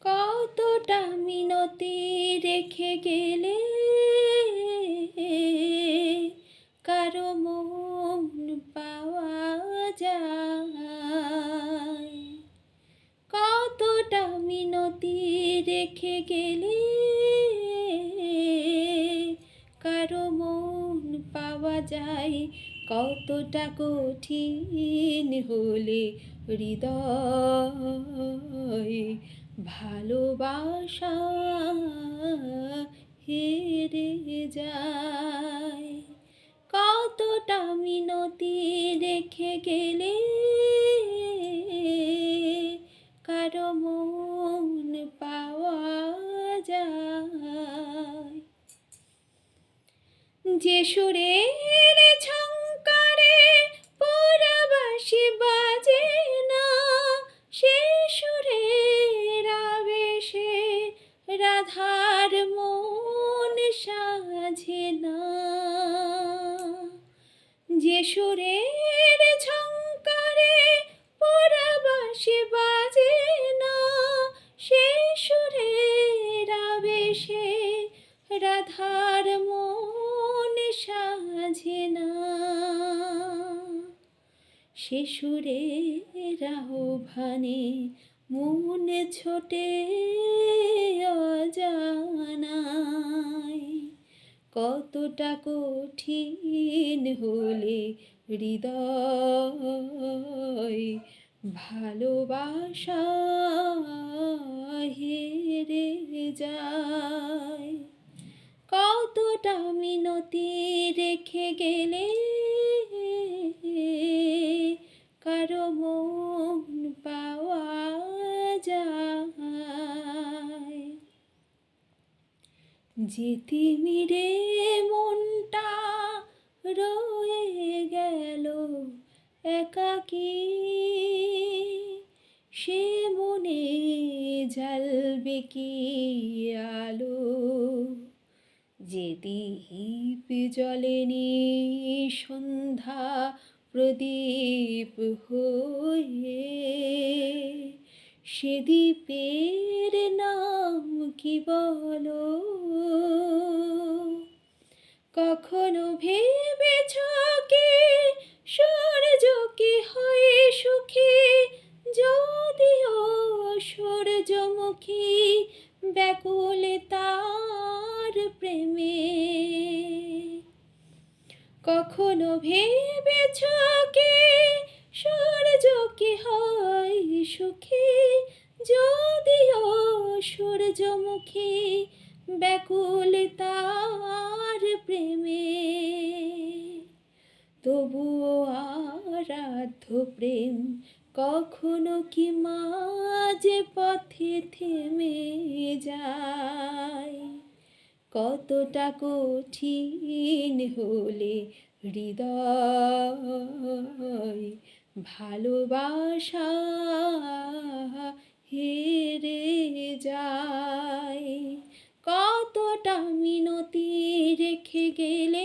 কতটা মিনতি রেখে গেলে? কারও মন পাওয়া যায়। কতটা মিনতি রেখে গেলে? কারও মন পাওয়া যায়। কতটা কঠিন হলে হৃদয় ভালোবাসা হেরে যায়। কতটা মিনতি রেখে গেলে কারও মন পাওয়া যায়। যে সুরের সুরের ঝঙ্কারে পুরবাসী বাজে না। সে সুরের আবেশে রাধার মন সাজে না। সে সুরের আহ্বানে মন ছোটে অজানায় কতটা কঠিন হলে হৃদয় ভালোবাসা হেরে যায়। কতটা মিনতি রেখে গেলে যেতে মিরে মনটা রয়ে গেল একাকী। সে মনে জ্বালবে কি আলো? যে দ্বীপ জ্বলেনি সন্ধ্যা প্রদীপ হয়ে, সে দ্বীপের নাম কি বলো? কখনো ভেবেছ কি সূর্য কি হয়ে সুখী? যদিও সূর্যমুখী ব্যাকুল তার প্রেমে। কখনো ভেবেছ কি সূর্য কি হয় সুখী? সূর্যমুখী ব্যাকুল তার প্রেমে। তবুও আরাধ্য প্রেম কখনো কি মাঝে পথে থেমে যায়? কতটা কঠিন হলে হৃদয় ভালোবাসা রেখে গেলে